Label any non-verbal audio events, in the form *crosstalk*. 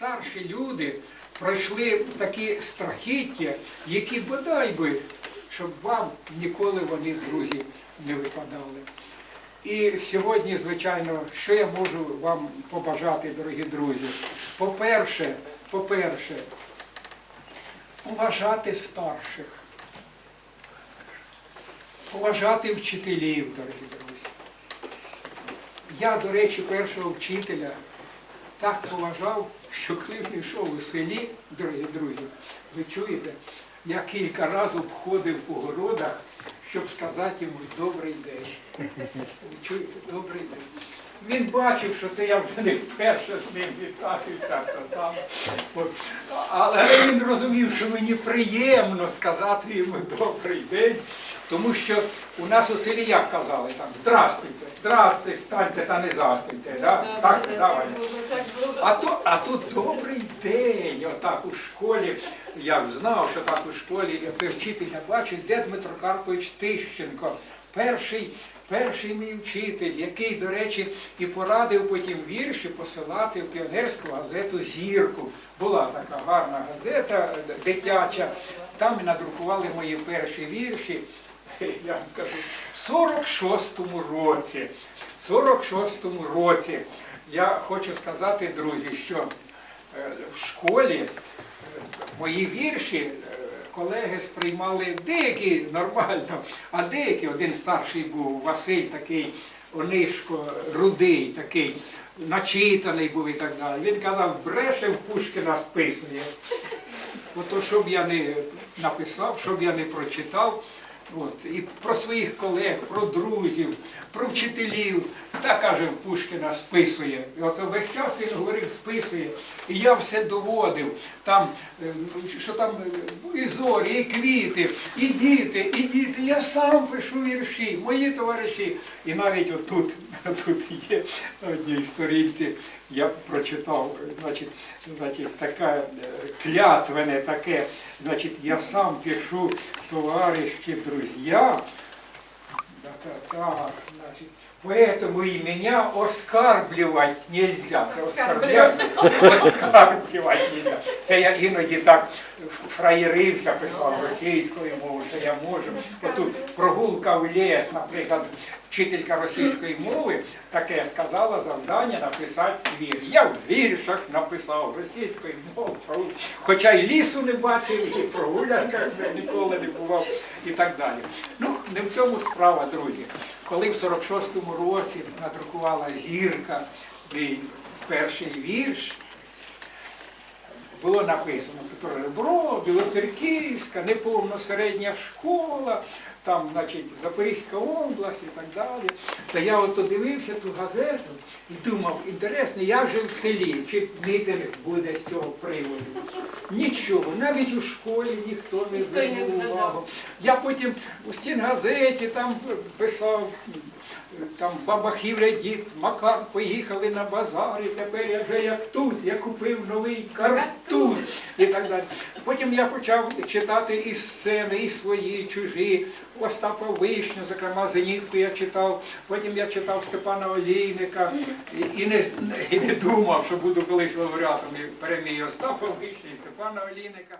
старші люди пройшли такі страхіття, які бодай би, щоб вам ніколи вони, друзі, не випадали. І сьогодні, звичайно, що я можу вам побажати, дорогі друзі? По-перше, по-перше, поважати старших, поважати вчителів, дорогі друзі. Я, до речі, першого вчителя так поважав, що він йшов у селі, дорогі друзі, ви чуєте, я кілька разів обходив по городах, щоб сказати йому добрий день. Ви чуєте, добрий день. Він бачив, що це я вже не вперше з ним вітаюся, там. Але він розумів, що мені приємно сказати йому добрий день, тому що у нас у селі як казали там здрастуйте, здрастуйте, станьте та не застуйте. Да? Так, давай. А, то, а тут добрий день, отак у школі. Я знав, що так у школі, я це вчитель я бачу, йде Дмитро Карпович Тищенко, перший, перший мій вчитель, який, до речі, і порадив потім вірші посилати в піонерську газету Зірку. Була така гарна газета е, дитяча, там надрукували мої перші вірші. *laughs* Я вам кажу, в 46-му році. В 46-му році я хочу сказати, друзі, що е, в школі е, мої вірші колеги сприймали деякі нормально, а деякі, один старший був, Василь такий, Онишко, рудий, такий, начитаний був і так далі. Він казав, бреше в Пушкіна списує. Ото щоб я не написав, щоб я не прочитав. От, і про своїх колег, про друзів, про вчителів. Так каже Пушкіна списує. І от весь час він говорив, списує. І я все доводив. Там, е, що там е, і зорі, і квіти, і діти, і діти. Я сам пишу вірші, мої товариші. І навіть отут, *laughs* тут є на одній сторінці, я прочитав, значить, значить, така е, клятвене таке, значить, я сам пишу, товарищи, друзья, да, значит, поэтому и меня оскарблювати нельзя. Це оскарбляти, оскарблювати нельзя. Це я іноді так фраєрився, писав російською мовою, що я можу. Отут прогулка в ліс, наприклад, вчителька російської мови таке сказала завдання написати вір. Я в віршах написав російською мовою, хоча й лісу не бачив, і прогулянках ніколи не бував і так далі. Ну, не в цьому справа, друзі. Коли в 46-му році надрукувала зірка перший вірш, було написано це про Ребро, Білоцерківська, неповна середня школа, там, значить, Запорізька область і так далі. Та я от дивився ту газету і думав, інтересно, як же в селі, чи мітинг буде з цього приводу. Нічого, навіть у школі ніхто не звернув увагу. Я потім у стінгазеті там писав, там баба Хівля дід, Макар поїхали на базар, і тепер я вже як туз, я купив новий картуз і так далі. Потім я почав читати і сцени, і свої, і чужі. Остапа Вишню, зокрема Зенітку я читав, потім я читав Степана Олійника і, не, і не думав, що буду колись лауреатом і перемії Остапа Вишні і Степана Олійника.